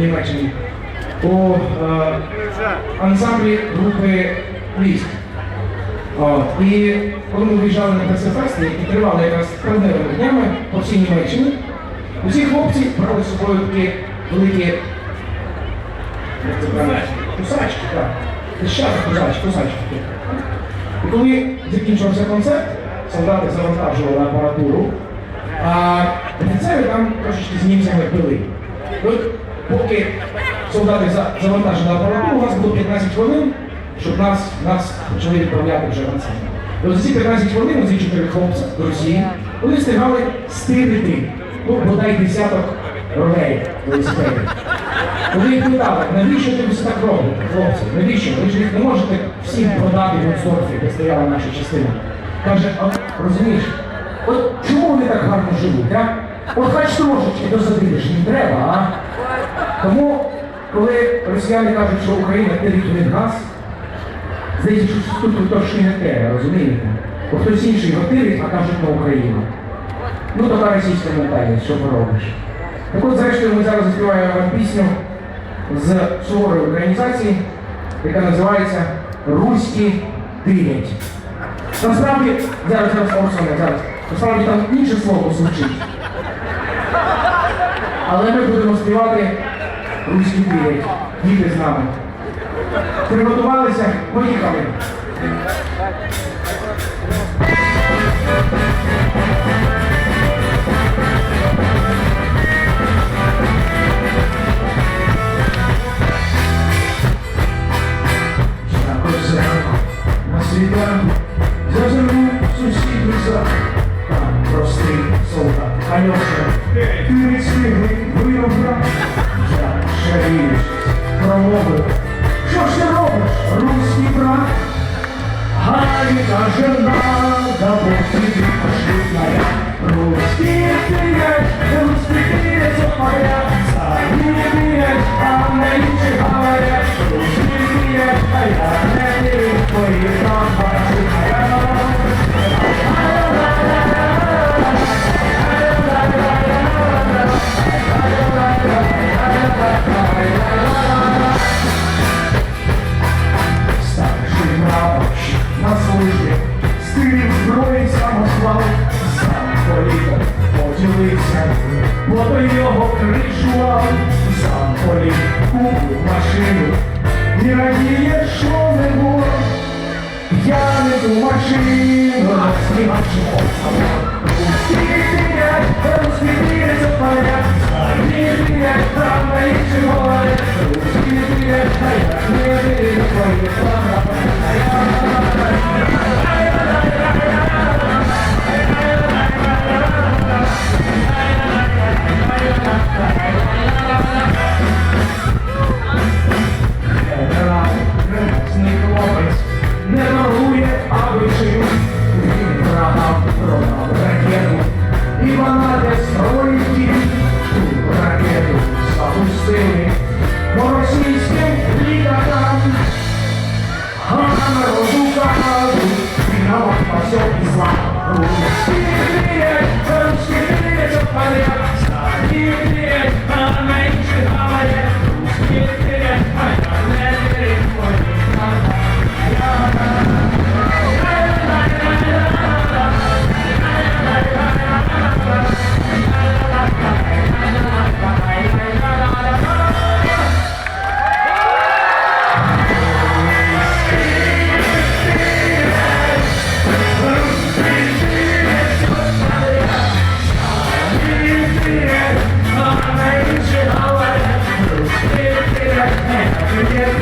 Німеччині у е, ансамблі групи військ. І коли ми виїжджали на Терсефест, і тривали якраз травневими днями по всій Німеччині, усі хлопці брали з собою такі великі кусачки, так. Дещати кусачки, кусачки. І коли закінчився концерт, солдати завантажували апаратуру, а офіцери там трошечки з німцями пили. Поки солдати за- завантажили апаратуру, у нас було 15 хвилин, щоб нас, нас почали відправляти вже ансамбль. І от за ці 15 хвилин ці чотири хлопці з Росії, вони встигали стирити, ну, бодай десяток ролей велосипедів. Вони їх питали, навіщо ти все так робите, хлопці? Навіщо? Ви ж їх не можете всім продати в Гонсдорфі, де стояла наша частина. Каже, а розумієш, от чому вони так гарно живуть, а? От хоч трошечки до задивиш, їм треба, а? Тому, коли росіяни кажуть, що Україна терить газ, здається, що тут трошки не те, розумієте? Бо хтось інший готирить, а кажуть на Україну. Ну, така російська ментальність, що поробиш. Так от, зрештою, ми зараз заспіваємо вам пісню з суворої організації, яка називається Руські дивять. Насправді, зараз зараз Орсоне, зараз. Насправді там інше слово звучить. Але ми будемо співати Руські дивять. Діти з нами. Приготувалися, поїхали. Якось зранку на світанку зазирнув сусідній зал. Там простий солдат Альоша, ти не Надо посидеть бо до його кришував, сам політ купив машину, і радіє, що не було. Я не ту машину, розснімав Русский привет, русский 당신의 정신의 정판이야 사랑이 Привет, а